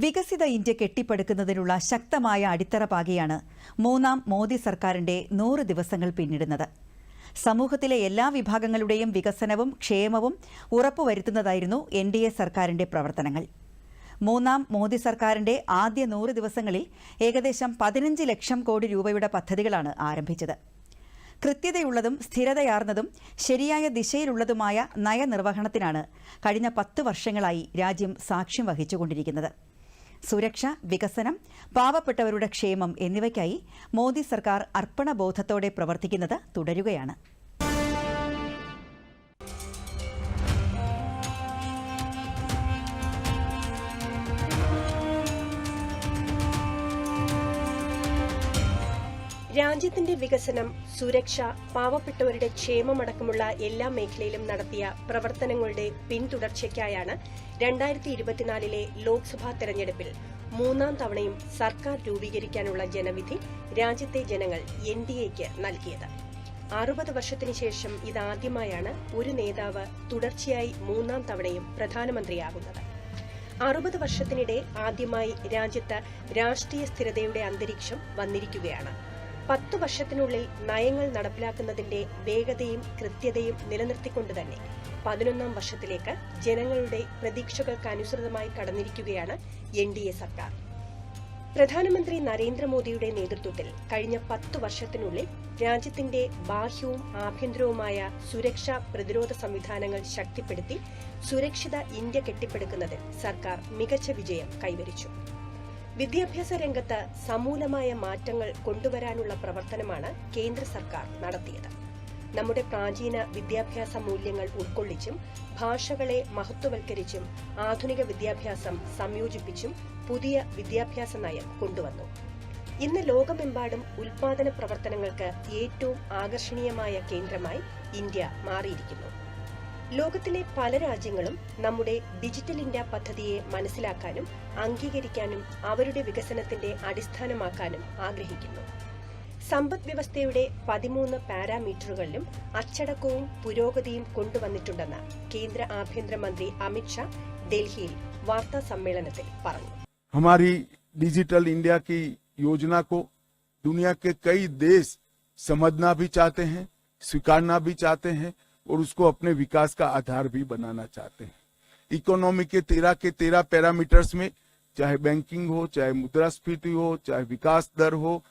വികസിത ഇന്ത്യ കെട്ടിപ്പടുക്കുന്നതിനുള്ള ശക്തമായ അടിത്തറ പാകിയാണ് മൂന്നാം മോദി സർക്കാരിന്റെ നൂറ് ദിവസങ്ങൾ പിന്നിടുന്നത്. സമൂഹത്തിലെ എല്ലാ വിഭാഗങ്ങളുടെയും വികസനവും ക്ഷേമവും ഉറപ്പുവരുത്തുന്നതായിരുന്നു എൻ ഡി എ സർക്കാരിന്റെ പ്രവർത്തനങ്ങൾ. മൂന്നാം മോദി സർക്കാരിന്റെ ആദ്യ നൂറ് ദിവസങ്ങളിൽ ഏകദേശം പതിനഞ്ച് ലക്ഷം കോടി രൂപയുടെ പദ്ധതികളാണ് ആരംഭിച്ചത്. കൃത്യതയുള്ളതും സ്ഥിരതയാർന്നതും ശരിയായ ദിശയിലുള്ളതുമായ നയനിർവഹണത്തിനാണ് കഴിഞ്ഞ പത്ത് വർഷങ്ങളായി രാജ്യം സാക്ഷ്യം വഹിച്ചുകൊണ്ടിരിക്കുന്നത്. സുരക്ഷ വികസനം പാവപ്പെട്ടവരുടെ ക്ഷേമം എന്നിവയ്ക്കായി മോദി സർക്കാർ അർപ്പണബോധത്തോടെ പ്രവർത്തിക്കുന്നത് തുടരുകയാണ്. രാജ്യത്തിന്റെ വികസനം സുരക്ഷ പാവപ്പെട്ടവരുടെ ക്ഷേമമടക്കമുള്ള എല്ലാ മേഖലയിലും നടത്തിയ പ്രവർത്തനങ്ങളുടെ പിന്തുടർച്ചയ്ക്കായാണ് രണ്ടായിരത്തി ഇരുപത്തിനാലിലെ ലോക്സഭാ തെരഞ്ഞെടുപ്പിൽ മൂന്നാം തവണയും സർക്കാർ രൂപീകരിക്കാനുള്ള ജനവിധി രാജ്യത്തെ ജനങ്ങൾ എൻ ഡി എക്ക് നൽകിയത്. അറുപത് വർഷത്തിനു ശേഷം ഇതാദ്യമായാണ് ഒരു നേതാവ് തുടർച്ചയായി മൂന്നാം തവണയും പ്രധാനമന്ത്രിയാകുന്നത്. അറുപത് വർഷത്തിനിടെ ആദ്യമായി രാജ്യത്ത് രാഷ്ട്രീയ സ്ഥിരതയുടെ അന്തരീക്ഷം വന്നിരിക്കുകയാണ്. പത്തു വർഷത്തിനുള്ളിൽ നയങ്ങൾ നടപ്പിലാക്കുന്നതിന്റെ വേഗതയും കൃത്യതയും നിലനിർത്തിക്കൊണ്ട് തന്നെ പതിനൊന്നാം വർഷത്തിലേക്ക് ജനങ്ങളുടെ പ്രതീക്ഷകൾക്കനുസൃതമായി കടന്നിരിക്കുകയാണ് എൻ ഡി എ സർക്കാർ. പ്രധാനമന്ത്രി നരേന്ദ്രമോദിയുടെ നേതൃത്വത്തിൽ കഴിഞ്ഞ പത്തു വർഷത്തിനുള്ളിൽ രാജ്യത്തിന്റെ ബാഹ്യവും ആഭ്യന്തരവുമായ സുരക്ഷാ പ്രതിരോധ സംവിധാനങ്ങൾ ശക്തിപ്പെടുത്തി സുരക്ഷിത ഇന്ത്യ കെട്ടിപ്പടുക്കുന്നതിൽ സർക്കാർ മികച്ച വിജയം കൈവരിച്ചു. വിദ്യാഭ്യാസ രംഗത്ത് സമൂലമായ മാറ്റങ്ങൾ കൊണ്ടുവരാനുള്ള പ്രവർത്തനമാണ് കേന്ദ്ര സർക്കാർ നടത്തിയത്. നമ്മുടെ പ്രാചീന വിദ്യാഭ്യാസ മൂല്യങ്ങൾ ഉൾക്കൊള്ളിച്ചും ഭാഷകളെ മഹത്വവൽക്കരിച്ചും ആധുനിക വിദ്യാഭ്യാസം സംയോജിപ്പിച്ചും പുതിയ വിദ്യാഭ്യാസ നയം കൊണ്ടുവന്നു. ഇന്ന് ലോകമെമ്പാടും ഉൽപാദന പ്രവർത്തനങ്ങൾക്ക് ഏറ്റവും ആകർഷണീയമായ കേന്ദ്രമായി ഇന്ത്യ മാറിയിരിക്കുന്നു. ലോകത്തിലെ പല രാജ്യങ്ങളും നമ്മുടെ ഡിജിറ്റൽ ഇന്ത്യ പദ്ധതിയെ മനസ്സിലാക്കാനും അംഗീകരിക്കാനും അവരുടെ വികസനത്തിന്റെ അടിസ്ഥാനമാക്കാനും ആഗ്രഹിക്കുന്നു സമ്പദ് വ്യവസ്ഥയുടെ പതിമൂന്ന് പാരാമീറ്ററുകളിലും അച്ചടക്കവും പുരോഗതിയും കൊണ്ടുവന്നിട്ടുണ്ടെന്ന് കേന്ദ്ര ആഭ്യന്തരമന്ത്രി അമിത്ഷാ ഡൽഹിയിൽ വാർത്താ സമ്മേളനത്തിൽ പറഞ്ഞു हमारी डिजिटल इंडिया की योजना को दुनिया के कई देश समझना भी चाहते हैं स्वीकारना भी चाहते हैं और उसको अपने विकास का आधार भी बनाना चाहते हैं इकोनॉमी के तेरह के तेरह पैरामीटर्स में चाहे बैंकिंग हो चाहे मुद्रास्फीति हो चाहे विकास दर हो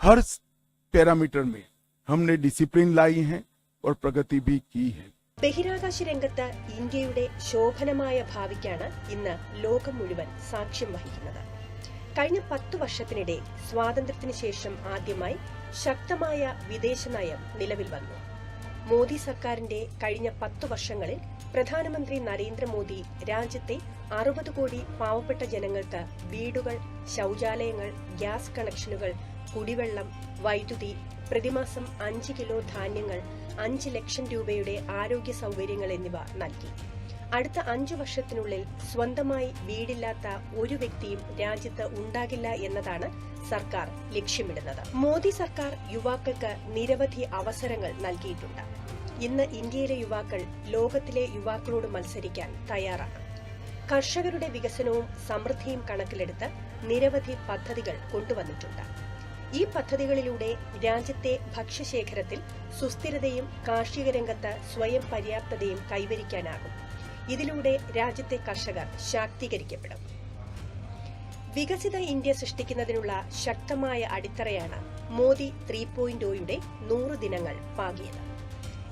हर पैरामीटर में हमने डिसिप्लिन लाई है और प्रगति भी की है ബഹിരാകാശ രംഗത്ത് ഇന്ത്യയുടെ ശോഭനമായ ഭാവിക്കാണ് ഇന്ന് ലോകം മുഴുവൻ സാക്ഷ്യം വഹിക്കുന്നത് കഴിഞ്ഞ പത്തു വർഷത്തിനിടെ സ്വാതന്ത്ര്യത്തിന് ശേഷം ആദ്യമായി ശക്തമായ വിദേശ നയം നിലവിൽ വന്നു മോദി സർക്കാരിന്റെ കഴിഞ്ഞ പത്തു വർഷങ്ങളിൽ പ്രധാനമന്ത്രി നരേന്ദ്രമോദി രാജ്യത്തെ അറുപത് കോടി പാവപ്പെട്ട ജനങ്ങൾക്ക് വീടുകൾ ശൌചാലയങ്ങൾ ഗ്യാസ് കണക്ഷനുകൾ കുടിവെള്ളം വൈദ്യുതി പ്രതിമാസം അഞ്ച് കിലോ ധാന്യങ്ങൾ അഞ്ച് ലക്ഷം രൂപയുടെ ആരോഗ്യ സൗകര്യങ്ങൾ എന്നിവ നൽകി. അടുത്ത അഞ്ചു വർഷത്തിനുള്ളിൽ സ്വന്തമായി വീടില്ലാത്ത ഒരു വ്യക്തിയും രാജ്യത്ത് ഉണ്ടാകില്ല എന്നതാണ് സർക്കാർ ലക്ഷ്യമിടുന്നത്. മോദി സർക്കാർ യുവാക്കൾക്ക് നിരവധി അവസരങ്ങൾ നൽകിയിട്ടുണ്ട്. ഇന്ന് ഇന്ത്യയിലെ യുവാക്കൾ ലോകത്തിലെ യുവാക്കളോട് മത്സരിക്കാൻ തയ്യാറാണ്. കർഷകരുടെ വികസനവും സമൃദ്ധിയും കണക്കിലെടുത്ത് നിരവധി പദ്ധതികൾ കൊണ്ടുവന്നിട്ടുണ്ട്. ഈ പദ്ധതികളിലൂടെ രാജ്യത്തെ ഭക്ഷ്യശേഖരത്തിൽ സുസ്ഥിരതയും കാർഷിക രംഗത്ത് സ്വയം പര്യാപ്തതയും കൈവരിക്കാനാകും. ഇതിലൂടെ രാജ്യത്തെ കർഷകർ ശാക്തീകരിക്കപ്പെടും. വികസിത ഇന്ത്യ സൃഷ്ടിക്കുന്നതിനുള്ള ശക്തമായ അടിത്തറയാണ് മോദി ത്രീ പോയിന്റ് ഒയുടെ നൂറ് ദിനങ്ങൾ പാകിയത്.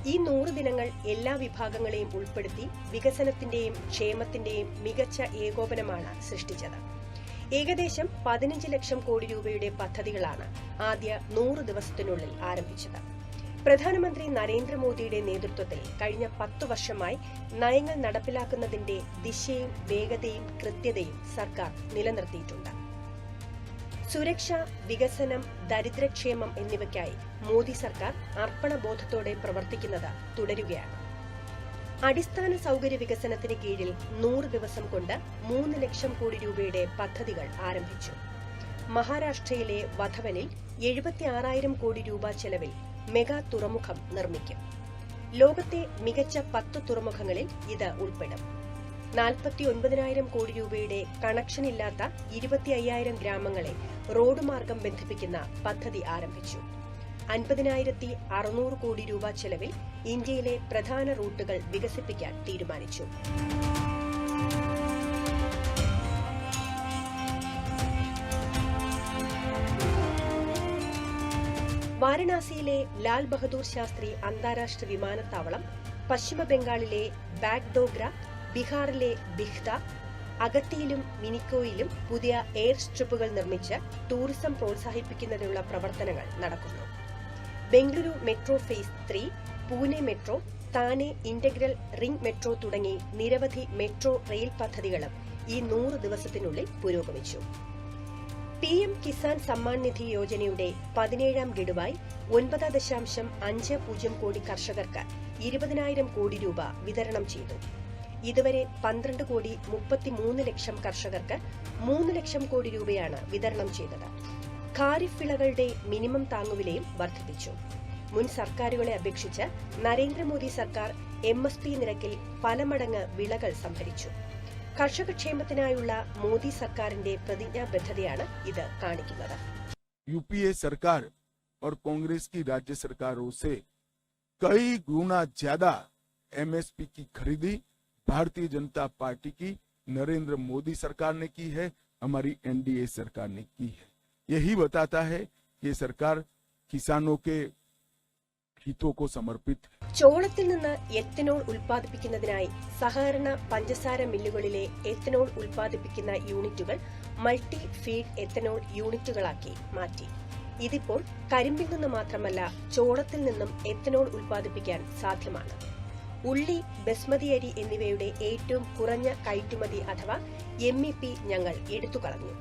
ഈ നൂറ് ദിനങ്ങൾ എല്ലാ വിഭാഗങ്ങളെയും ഉൾപ്പെടുത്തി വികസനത്തിന്റെയും ക്ഷേമത്തിന്റെയും മികച്ച ഏകോപനമാണ് സൃഷ്ടിച്ചത്. ഏകദേശം പതിനഞ്ച് ലക്ഷം കോടി രൂപയുടെ പദ്ധതികളാണ് ആദ്യ നൂറ് ദിവസത്തിനുള്ളിൽ ആരംഭിച്ചത്. പ്രധാനമന്ത്രി നരേന്ദ്രമോദിയുടെ നേതൃത്വത്തിൽ കഴിഞ്ഞ പത്തു വർഷമായി നയങ്ങൾ നടപ്പിലാക്കുന്നതിന്റെ ദിശയും വേഗതയും കൃത്യതയും സർക്കാർ നിലനിർത്തിയിട്ടുണ്ട്. സുരക്ഷ വികസനം ദരിദ്രക്ഷേമം എന്നിവയ്ക്കായി മോദി സർക്കാർ അർപ്പണബോധത്തോടെ പ്രവർത്തിക്കുന്നത് തുടരുകയാണ്. അടിസ്ഥാന സൗകര്യ വികസനത്തിന് കീഴിൽ നൂറ് ദിവസം കൊണ്ട് മൂന്ന് ലക്ഷം കോടി രൂപയുടെ പദ്ധതികൾ ആരംഭിച്ചു. മഹാരാഷ്ട്രയിലെ വധവനിൽ എഴുപത്തി ആറായിരം കോടി രൂപ ചെലവിൽ മെഗാ തുറമുഖം നിർമ്മിക്കും. ലോകത്തെ മികച്ച പത്ത് തുറമുഖങ്ങളിൽ ഇത് ഉൾപ്പെടും. നാൽപ്പത്തി ഒൻപതിനായിരം കോടി രൂപയുടെ കണക്ഷൻ ഇല്ലാത്ത ഇരുപത്തി അയ്യായിരം ഗ്രാമങ്ങളെ റോഡ് മാർഗം ബന്ധിപ്പിക്കുന്ന പദ്ധതി ആരംഭിച്ചു. അൻപതിനായിരത്തി അറുന്നൂറ് കോടി രൂപ ചെലവിൽ ഇന്ത്യയിലെ പ്രധാന റൂട്ടുകൾ വികസിപ്പിക്കാൻ തീരുമാനിച്ചു. വാരണാസിയിലെ ലാൽ ബഹദൂർ ശാസ്ത്രി അന്താരാഷ്ട്ര വിമാനത്താവളം പശ്ചിമ ബംഗാളിലെ ബാഗ്ഡോഗ്ര ബീഹാറിലെ ബിഹ്ത അഗത്തിയിലും മിനിക്കോയിലും പുതിയ എയർ സ്ട്രിപ്പുകൾ നിർമ്മിച്ച് ടൂറിസം പ്രോത്സാഹിപ്പിക്കുന്നതിനുള്ള പ്രവർത്തനങ്ങൾ നടക്കുന്നു. Bengaluru metro phase three Pune metro Thane integral ring metro തുടങ്ങി നിരവധി മെട്രോ റെയിൽ പദ്ധതികളും ഈ നൂറ് ദിവസത്തിനുള്ളിൽ പുരോഗമിച്ചു. പി എം കിസാൻ സമ്മാൻ നിധി യോജനയുടെ പതിനേഴാം ഗഡുവായി ഒൻപത് ദശാംശം അഞ്ച് പൂജ്യം കോടി കർഷകർക്ക് ഇരുപതിനായിരം കോടി രൂപ വിതരണം ചെയ്തു. ഇതുവരെ പന്ത്രണ്ട് കോടി മുപ്പത്തിമൂന്ന് ലക്ഷം കർഷകർക്ക് മൂന്ന് ലക്ഷം കോടി രൂപയാണ് വിതരണം ചെയ്തത്. ഖാരിഫ് വിളകളുടെ മിനിമം താങ്ങുവിലയും വർദ്ധിപ്പിച്ചു മുൻ സർക്കാരുകളെ അപേക്ഷിച്ച് നരേന്ദ്രമോദി സർക്കാർ എം എസ് പി നിരക്കിൽ പല മടങ്ങ് വിളകൾ സംഭരിച്ചു കർഷകക്ഷേമത്തിനായുള്ള മോദി സർക്കാരിന്റെ പ്രതിജ്ഞാബദ്ധതയാണ് ഇത് കാണിക്കുന്നത് यूपीए सरकार और कांग्रेस की राज्य सरकारों से कई गुना ज्यादा एमएसपी की खरीदी भारतीय जनता पार्टी की नरेंद्र मोदी सरकार ने की है हमारी एनडीए सरकार ने की है यही बताता है कि ये सरकार किसानों के हितों को समर्पित है ചോളത്തിൽ നിന്ന് എത്തനോൾ ഉൽപ്പാദിപ്പിക്കുന്നതിനായി സഹകരണ പഞ്ചസാര മില്ലുകളിലെ എത്തനോൾ ഉൽപ്പാദിപ്പിക്കുന്ന യൂണിറ്റുകൾ മൾട്ടി ഫീഡ് എത്തനോൾ യൂണിറ്റുകളാക്കി മാറ്റി ഇതിപ്പോൾ കരിമ്പിൽ നിന്ന് മാത്രമല്ല ചോളത്തിൽ നിന്നും എത്തനോൾ ഉൽപ്പാദിപ്പിക്കാൻ സാധ്യമാണ് ഉള്ളി ബസ്മതി അരി എന്നിവയുടെ ഏറ്റവും കുറഞ്ഞ കയറ്റുമതി അഥവാ എം ഇ പി ഞങ്ങൾ എടുത്തുകളഞ്ഞു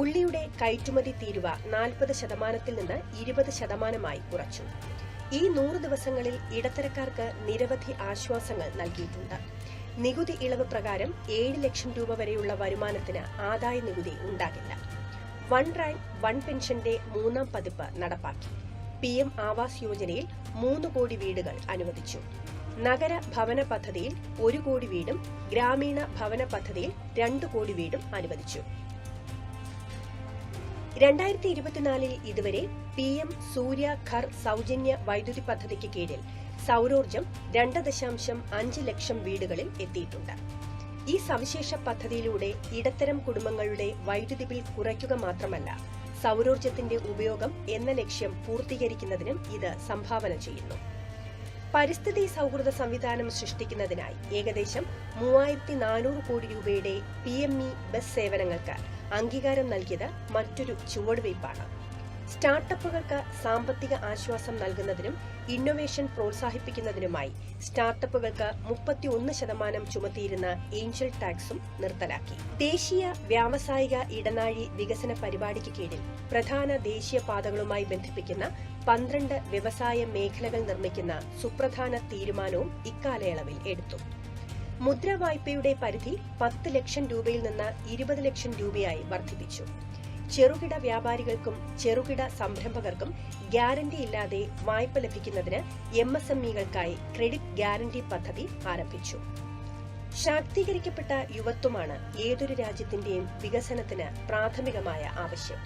ഉള്ളിയുടെ കയറ്റുമതി തീരുവ നാൽപ്പത് ശതമാനത്തിൽ നിന്ന് ഇരുപത് ശതമാനമായി കുറച്ചു. ഈ നൂറ് ദിവസങ്ങളിൽ ഇടത്തരക്കാർക്ക് നിരവധി ആശ്വാസങ്ങൾ നൽകിയിട്ടുണ്ട്. നികുതി ഇളവ് പ്രകാരം ഏഴ് ലക്ഷം രൂപ വരെയുള്ള വരുമാനത്തിന് ആദായ നികുതി ഉണ്ടാകില്ല. വൺ റാങ്ക് വൺ പെൻഷന്റെ മൂന്നാം പതിപ്പ് നടപ്പാക്കി. പി എം ആവാസ് യോജനയിൽ മൂന്ന് കോടി വീടുകൾ അനുവദിച്ചു. നഗര ഭവന പദ്ധതിയിൽ ഒരു കോടി വീടും ഗ്രാമീണ ഭവന പദ്ധതിയിൽ രണ്ട് കോടി വീടും അനുവദിച്ചു. രണ്ടായിരത്തി ഇരുപത്തിനാലിൽ ഇതുവരെ പി എം സൂര്യ ഖർ സൗജന്യ വൈദ്യുതി പദ്ധതിക്ക് കീഴിൽ സൗരോർജം രണ്ട് ദശാംശം അഞ്ച് ലക്ഷം വീടുകളിൽ എത്തിയിട്ടുണ്ട്. ഈ സവിശേഷ പദ്ധതിയിലൂടെ ഇടത്തരം കുടുംബങ്ങളുടെ വൈദ്യുതി ബിൽ കുറയ്ക്കുക മാത്രമല്ല സൗരോർജത്തിന്റെ ഉപയോഗം എന്ന ലക്ഷ്യം പൂർത്തീകരിക്കുന്നതിനും ഇത് സംഭാവന ചെയ്യുന്നു. പരിസ്ഥിതി സൗഹൃദ സംവിധാനം സൃഷ്ടിക്കുന്നതിനായി ഏകദേശം മൂവായിരത്തി നാനൂറ് കോടി രൂപയുടെ പി എം ഇ ബസ് സേവനങ്ങൾക്ക് അംഗീകാരം നൽകിയത് മറ്റൊരു ചുവടുവയ്പ്പാണ് സ്റ്റാർട്ടപ്പുകൾക്ക് സാമ്പത്തിക ആശ്വാസം നൽകുന്നതിനും ഇന്നൊവേഷൻ പ്രോത്സാഹിപ്പിക്കുന്നതിനുമായി സ്റ്റാർട്ടപ്പുകൾക്ക് മുപ്പത്തിയൊന്ന് ശതമാനം ചുമത്തിയിരുന്ന ഏഞ്ചൽ ടാക്സും നിർത്തലാക്കി. ദേശീയ വ്യാവസായിക ഇടനാഴി വികസന പരിപാടിക്ക് കീഴിൽ പ്രധാന ദേശീയ പാതകളുമായി ബന്ധിപ്പിക്കുന്ന പന്ത്രണ്ട് വ്യവസായ മേഖലകൾ നിർമ്മിക്കുന്ന സുപ്രധാന തീരുമാനവും ഇക്കാലയളവിൽ എടുത്തു. മുദ്ര വായ്പയുടെ പരിധി പത്ത് ലക്ഷം രൂപയിൽ നിന്ന് ഇരുപത് ലക്ഷം രൂപയായി വർദ്ധിപ്പിച്ചു. ചെറുകിട വ്യാപാരികൾക്കും ചെറുകിട സംരംഭകർക്കും ഗ്യാരണ്ടി ഇല്ലാതെ വായ്പ ലഭിക്കുന്നതിന് എം എസ് എം ഇകൾക്കായി ക്രെഡിറ്റ് ഗ്യാരണ്ടി പദ്ധതി ആരംഭിച്ചു. ശാക്തീകരിക്കപ്പെട്ട യുവത്വമാണ് ഏതൊരു രാജ്യത്തിന്റെയും വികസനത്തിന് പ്രാഥമികമായ ആവശ്യം.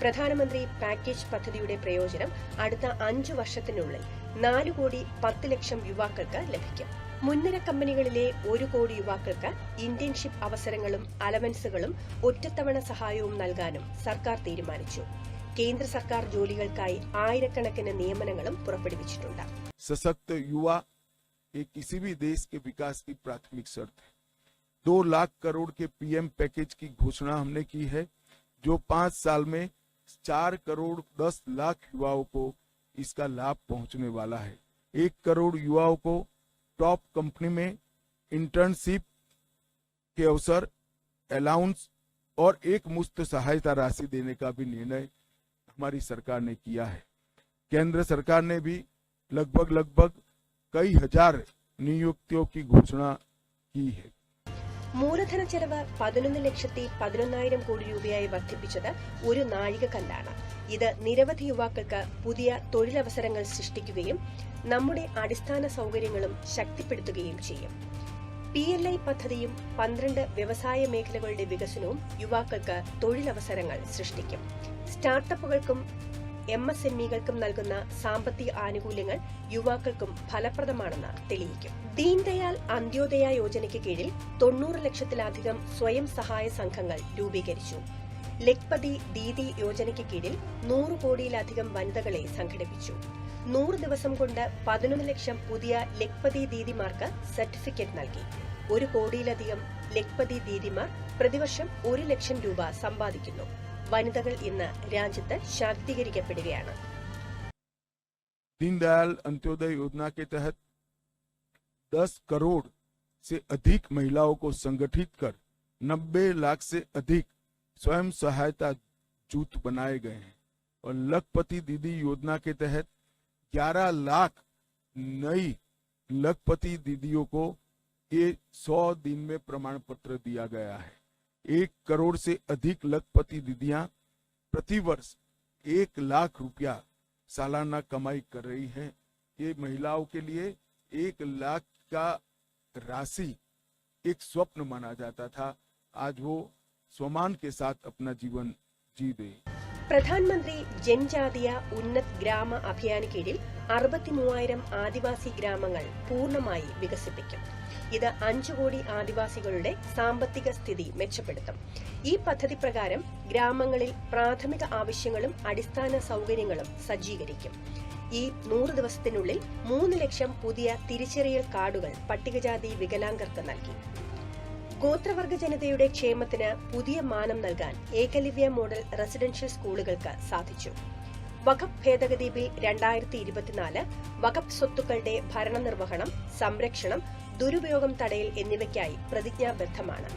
പ്രധാനമന്ത്രി പാക്കേജ് പദ്ധതിയുടെ പ്രയോജനം അടുത്ത അഞ്ചു വർഷത്തിനുള്ളിൽ നാലു കോടി പത്ത് ലക്ഷം യുവാക്കൾക്ക് ലഭിക്കും. മുൻനിര കമ്പനികളിലെ ഒരു കോടി യുവാക്കൾക്ക് ഇന്റേൺഷിപ്പ് അവസരങ്ങളും അലവൻസുകളും ഒറ്റത്തവണ സഹായവും നൽകാനും സർക്കാർ തീരുമാനിച്ചു കേന്ദ്ര സർക്കാർ ജോലികൾക്കായി ആയിരക്കണക്കിന് നിയമനങ്ങളും പുറപ്പെടുവിച്ചിട്ടുണ്ട് सशक्त युवा ये किसी भी देश के विकास की प्राथमिक शर्त है दो लाख करोड़ के पीएम पैकेज की घोषणा हमने की है जो पांच साल में चार करोड़ दस लाख युवाओं को इसका लाभ पहुंचने वाला है एक करोड़ युवाओं को टॉप कंपनी में इंटर्नशिप के अवसर अलाउंस और एक मुफ्त सहायता राशि देने का भी निर्णय हमारी सरकार ने किया है केंद्र सरकार ने भी लगभग लगभग कई हजार नियुक्तियों की घोषणा की है മൂലധന ചെലവ് പതിനൊന്ന് ലക്ഷത്തി പതിനൊന്നായിരം കോടി രൂപയായി വർദ്ധിപ്പിച്ചത് ഒരു നാഴികക്കല്ലാണ് ഇത് നിരവധി യുവാക്കൾക്ക് പുതിയ തൊഴിലവസരങ്ങൾ സൃഷ്ടിക്കുകയും നമ്മുടെ അടിസ്ഥാന സൗകര്യങ്ങളും ശക്തിപ്പെടുത്തുകയും ചെയ്യും. പി എൽ ഐ പദ്ധതിയും പന്ത്രണ്ട് വ്യവസായ മേഖലകളുടെ വികസനവും യുവാക്കൾക്ക് തൊഴിലവസരങ്ങൾ സൃഷ്ടിക്കും. സ്റ്റാർട്ടപ്പുകൾക്കും എം എസ് എം ഇകൾക്കും നൽകുന്ന സാമ്പത്തിക ആനുകൂല്യങ്ങൾ യുവാക്കൾക്കും ഫലപ്രദമാണെന്ന് തെളിയിക്കും. ദീൻദയാൽ അന്ത്യോദയ യോജനയ്ക്ക് കീഴിൽ തൊണ്ണൂറ് ലക്ഷത്തിലധികം സ്വയം സഹായ സംഘങ്ങൾ രൂപീകരിച്ചു. ലക്പതി ദീദി യോജനയ്ക്ക് കീഴിൽ നൂറ് കോടിയിലധികം വനിതകളെ സംഘടിപ്പിച്ചു. നൂറ് ദിവസം കൊണ്ട് പതിനൊന്ന് ലക്ഷം പുതിയ ലഖ്പതി ദീദിമാർക്ക് സർട്ടിഫിക്കറ്റ് നൽകി ഒരു കോടിയിലധികം ലഖ്പതി ദീദിമാർ പ്രതിവർഷം ഒരു ലക്ഷം രൂപ സമ്പാദിക്കുന്നു വനിതകൾ ഇന്ന് രാജ്യത്ത് ശാക്തീകരിക്കപ്പെടുകയാണ് दीनदयाल अंत्योदय योजना के तहत 10 करोड़ से अधिक महिलाओं को संगठित कर 90 लाख से अधिक स्वयं सहायता जूथ बनाए गए हैं और लखपति दीदी योजना के तहत 11 लाख नई लखपति दीदियों को ये 100 दिन में प्रमाण पत्र दिया गया है। एक करोड़ से अधिक लखपति दीदियाँ प्रतिवर्ष एक लाख रुपया सालाना कमाई कर रही है। ये महिलाओं के लिए एक लाख का राशि एक स्वप्न माना जाता था। आज वो स्वमान के साथ अपना जीवन जी रही പ്രധാനമന്ത്രി ജൻജാതീയ ഉന്നത് ഗ്രാമ അഭിയാന് കീഴിൽ അറുപത്തി മൂവായിരം ആദിവാസി ഗ്രാമങ്ങൾ പൂർണമായി വികസിപ്പിക്കും. ഇത് അഞ്ചു കോടി ആദിവാസികളുടെ സാമ്പത്തിക സ്ഥിതി മെച്ചപ്പെടുത്തും. ഈ പദ്ധതി പ്രകാരം ഗ്രാമങ്ങളിൽ പ്രാഥമിക ആവശ്യങ്ങളും അടിസ്ഥാന സൗകര്യങ്ങളും സജ്ജീകരിക്കും. ഈ നൂറ് ദിവസത്തിനുള്ളിൽ മൂന്ന് ലക്ഷം പുതിയ തിരിച്ചറിയൽ കാർഡുകൾ പട്ടികജാതി വികലാംഗർക്ക് നൽകി. ഗോത്രവർഗ ജനതയുടെ ക്ഷേമത്തിന് പുതിയ മാനം നൽകാൻ ഏകലവ്യ മോഡൽ റെസിഡൻഷ്യൽ സ്കൂളുകൾക്ക് സാധിച്ചു. വഖഫ് ഭേദഗതി ബിൽ രണ്ടായിരത്തി ഇരുപത്തിനാല് വഖഫ് സ്വത്തുക്കളുടെ ഭരണനിർവഹണം സംരക്ഷണം ദുരുപയോഗം തടയൽ എന്നിവയ്ക്കായി പ്രതിജ്ഞാബദ്ധമാണ്.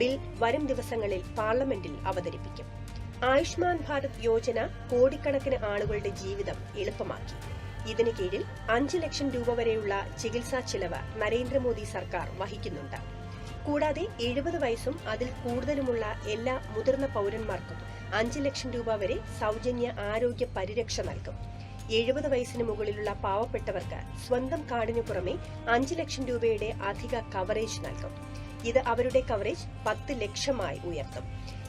ബിൽ വരും ദിവസങ്ങളിൽ പാർലമെന്റിൽ അവതരിപ്പിക്കും. ആയുഷ്മാൻ ഭാരത് യോജന കോടിക്കണക്കിന് ആളുകളുടെ ജീവിതം എളുപ്പമാക്കി. ഇതിന് കീഴിൽ അഞ്ച് ലക്ഷം രൂപ വരെയുള്ള ചികിത്സാ ചിലവ് നരേന്ദ്രമോദി സർക്കാർ വഹിക്കുന്നുണ്ട്. കൂടാതെ എഴുപത് വയസ്സും അതിൽ കൂടുതലുമുള്ള എല്ലാ മുതിർന്ന പൗരന്മാർക്കും അഞ്ച് ലക്ഷം രൂപ വരെ സൗജന്യ ആരോഗ്യ പരിരക്ഷ നൽകും. എഴുപത് വയസ്സിന് മുകളിലുള്ള പാവപ്പെട്ടവർക്ക് സ്വന്തം കാർഡിനു പുറമെ അഞ്ച് ലക്ഷം രൂപയുടെ അധിക കവറേജ് നൽകും. ഇത് അവരുടെ കവറേജ് പത്ത് ലക്ഷമായി ഉയർത്തും.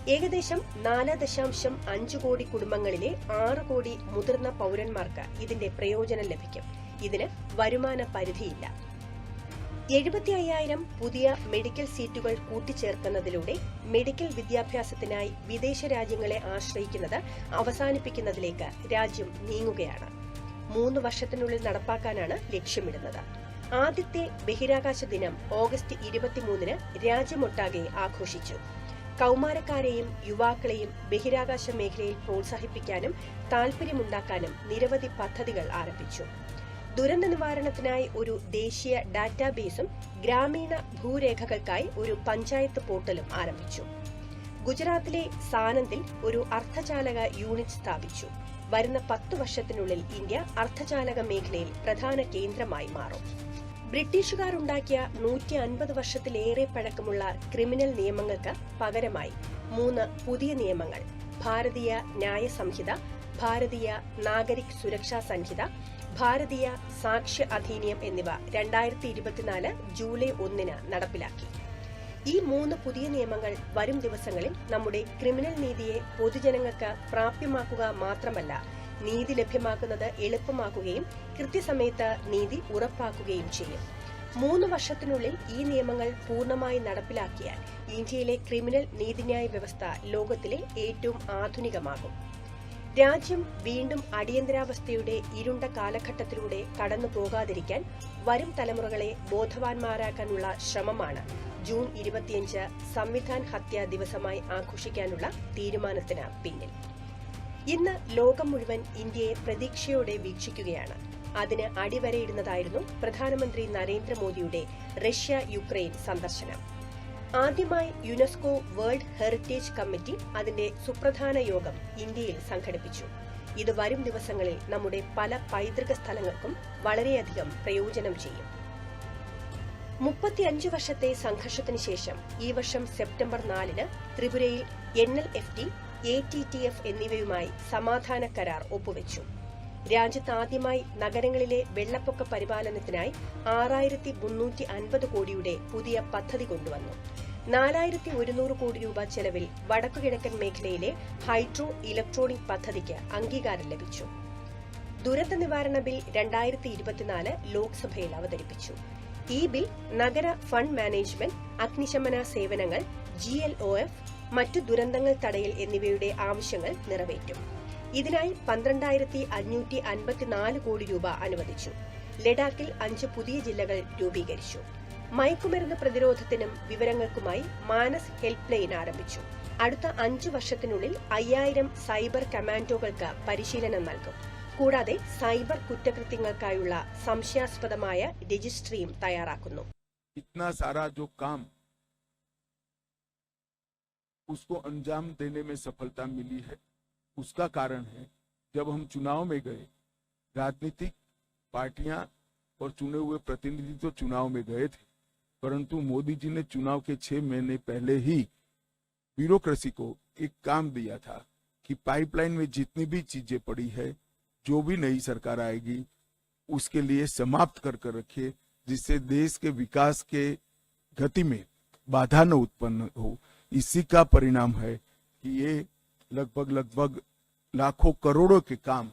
ഏകദേശം നാല് ദശാംശം അഞ്ച് കോടി കുടുംബങ്ങളിലെ ആറ് കോടി മുതിർന്ന പൗരന്മാർക്ക് ഇതിന്റെ പ്രയോജനം ലഭിക്കും. ഇതിന് വരുമാന പരിധിയില്ല. എഴുപത്തി അയ്യായിരം പുതിയ മെഡിക്കൽ സീറ്റുകൾ കൂട്ടിച്ചേർക്കുന്നതിലൂടെ മെഡിക്കൽ വിദ്യാഭ്യാസത്തിനായി വിദേശ രാജ്യങ്ങളെ ആശ്രയിക്കുന്നത് അവസാനിപ്പിക്കുന്നതിലേക്ക് രാജ്യം നീങ്ങുകയാണ്. മൂന്ന് വർഷത്തിനുള്ളിൽ നടപ്പാക്കാനാണ് ലക്ഷ്യമിടുന്നത്. ആദ്യത്തെ ബഹിരാകാശ ദിനം ഓഗസ്റ്റ് ഇരുപത്തിമൂന്നിന് രാജ്യമൊട്ടാകെ ആഘോഷിച്ചു. കൗമാരക്കാരെയും യുവാക്കളെയും ബഹിരാകാശ മേഖലയിൽ പ്രോത്സാഹിപ്പിക്കാനും താൽപര്യമുണ്ടാക്കാനും നിരവധി പദ്ധതികൾ ആരംഭിച്ചു. ദുരന്ത നിവാരണത്തിനായി ഒരു ദേശീയ ഡാറ്റാബേസും ഗ്രാമീണ ഭൂരേഖകൾക്കായി ഒരു പഞ്ചായത്ത് പോർട്ടലും ആരംഭിച്ചു. ഗുജറാത്തിലെ സാനന്ദിൽ ഒരു അർദ്ധചാലക യൂണിറ്റ് സ്ഥാപിച്ചു. വരുന്ന പത്തു വർഷത്തിനുള്ളിൽ ഇന്ത്യ അർദ്ധചാലക മേഖലയിൽ പ്രധാന കേന്ദ്രമായി മാറും. ബ്രിട്ടീഷുകാരുണ്ടാക്കിയ നൂറ്റി അൻപത് വർഷത്തിലേറെ പഴക്കമുള്ള ക്രിമിനൽ നിയമങ്ങൾക്ക് പകരമായി മൂന്ന് പുതിയ നിയമങ്ങൾ. ഭാരതീയ ന്യായ സംഹിത ഭാരതീയ നാഗരിക് സുരക്ഷാ സംഹിത ഭാരതീയ സാക്ഷ്യ അധീനിയം എന്നിവ രണ്ടായിരത്തി ഇരുപത്തിനാല് ജൂലൈ ഒന്നിന് നടപ്പിലാക്കി. ഈ മൂന്ന് പുതിയ നിയമങ്ങൾ വരും ദിവസങ്ങളിൽ നമ്മുടെ ക്രിമിനൽ നീതിയെ പൊതുജനങ്ങൾക്ക് പ്രാപ്യമാക്കുക മാത്രമല്ല നീതി ലഭ്യമാക്കുന്നത് എളുപ്പമാക്കുകയും കൃത്യസമയത്ത് നീതി ഉറപ്പാക്കുകയും ചെയ്യും. മൂന്ന് വർഷത്തിനുള്ളിൽ ഈ നിയമങ്ങൾ പൂർണമായി നടപ്പിലാക്കിയാൽ ഇന്ത്യയിലെ ക്രിമിനൽ നീതിന്യായ വ്യവസ്ഥ ലോകത്തിലെ ഏറ്റവും ആധുനികമാകും. രാജ്യം വീണ്ടും അടിയന്തരാവസ്ഥയുടെ ഇരുണ്ട കാലഘട്ടത്തിലൂടെ കടന്നു പോകാതിരിക്കാൻ വരും തലമുറകളെ ബോധവാന്മാരാക്കാനുള്ള ശ്രമമാണ് ജൂൺ ഇരുപത്തിയഞ്ച് സംവിധാൻ ഹത്യാ ദിവസമായി ആഘോഷിക്കാനുള്ള തീരുമാനത്തിന് പിന്നിൽ. ഇന്ന് ലോകം മുഴുവൻ ഇന്ത്യയെ പ്രതീക്ഷയോടെ വീക്ഷിക്കുകയാണ്. അതിന് അടിവരയിടുന്നതായിരുന്നു പ്രധാനമന്ത്രി നരേന്ദ്രമോദിയുടെ റഷ്യ യുക്രൈൻ സന്ദർശനം. ആദ്യമായി യുനെസ്കോ വേൾഡ് ഹെറിറ്റേജ് കമ്മിറ്റി അതിന്റെ സുപ്രധാന യോഗം ഇന്ത്യയിൽ സംഘടിപ്പിച്ചു. ഇത് വരും ദിവസങ്ങളിൽ നമ്മുടെ പല പൈതൃക സ്ഥലങ്ങൾക്കും വളരെയധികം പ്രയോജനം ചെയ്യും. മുപ്പത്തിയഞ്ച് വർഷത്തെ സംഘർഷത്തിന് ശേഷം ഈ വർഷം സെപ്റ്റംബർ നാലിന് ത്രിപുരയിൽ N L F T A T T F എന്നിവയുമായി സമാധാന കരാർ ഒപ്പുവെച്ചു. രാജ്യത്ത് ആദ്യമായി നഗരങ്ങളിലെ വെള്ളപ്പൊക്ക പരിപാലനത്തിനായി ആറായിരത്തി മുന്നൂറ്റി അൻപത് കോടിയുടെ പുതിയ പദ്ധതി കൊണ്ടുവന്നു. നാലായിരത്തി ഒരുന്നൂറ് കോടി രൂപ ചെലവിൽ വടക്കുകിഴക്കൻ മേഖലയിലെ ഹൈഡ്രോ ഇലക്ട്രോണിക് പദ്ധതിക്ക് അംഗീകാരം ലഭിച്ചു. ദുരന്ത നിവാരണ ബിൽ രണ്ടായിരത്തി ഇരുപത്തിനാല് ലോക്സഭയിൽ അവതരിപ്പിച്ചു. ഈ ബിൽ നഗര ഫണ്ട് മാനേജ്മെന്റ് അഗ്നിശമന സേവനങ്ങൾ ജി മറ്റു ദുരന്തങ്ങൾ തടയൽ എന്നിവയുടെ ആവശ്യങ്ങൾ നിറവേറ്റും. ഇതിനായി പന്ത്രണ്ടായിരത്തി അഞ്ഞൂറ്റി അൻപത്തിനാല് കോടി രൂപ അനുവദിച്ചു ലഡാക്കിൽ അഞ്ച് പുതിയ ജില്ലകൾ രൂപീകരിച്ചു മയക്കുമരുന്ന് പ്രതിരോധത്തിനും വിവരങ്ങൾക്കുമായി മാനസ് ഹെൽപ്പ് ലൈൻ ആരംഭിച്ചു അടുത്ത അഞ്ചു വർഷത്തിനുള്ളിൽ അയ്യായിരം സൈബർ കമാൻഡോകൾക്ക് പരിശീലനം നൽകും കൂടാതെ സൈബർ കുറ്റകൃത്യങ്ങൾക്കായുള്ള സംശയാസ്പദമായ രജിസ്ട്രിയും തയ്യാറാക്കുന്നു इतना सारा जो काम उसको अंजाम देने में सफलता मिली है उसका कारण है। जब हम चुनाव में गए, राजनीतिक पार्टियाँ और चुने हुए प्रतिनिधि तो चुनाव में गए थे, परंतु मोदी जी ने चुनाव के छह महीने पहले ही ब्यूरोक्रेसी को एक काम दिया था कि पाइपलाइन में जितनी भी चीज़ें पड़ी है, जो भी नई सरकार आएगी, उसके लिए समाप्त कर कर रखिए, जिससे देश के विकास के गति में बाधा न उत्पन्न हो। इसी का परिणाम है कि ये लगभग लगभग लाखों करोड़ों के काम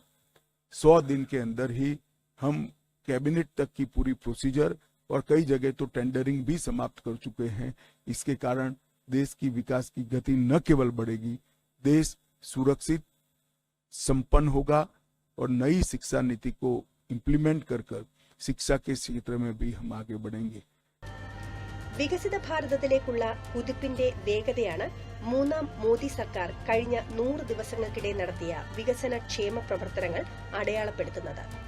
सौ दिन के अंदर ही हम कैबिनेट तक की पूरी प्रोसीजर और कई जगह तो टेंडरिंग भी समाप्त कर चुके हैं इसके कारण देश की विकास की गति न केवल बढ़ेगी देश सुरक्षित संपन्न होगा और नई शिक्षा नीति को इम्प्लीमेंट कर कर शिक्षा के क्षेत्र में भी हम आगे बढ़ेंगे വികസിത ഭാരതത്തിലേക്കുള്ള കുതിപ്പിന്റെ വേഗതയാണ് മൂന്നാം മോദി സർക്കാർ കഴിഞ്ഞ നൂറ് ദിവസങ്ങൾക്കിടെ നടത്തിയ വികസന ക്ഷേമ പ്രവർത്തനങ്ങൾ അടയാളപ്പെടുത്തുന്നത്.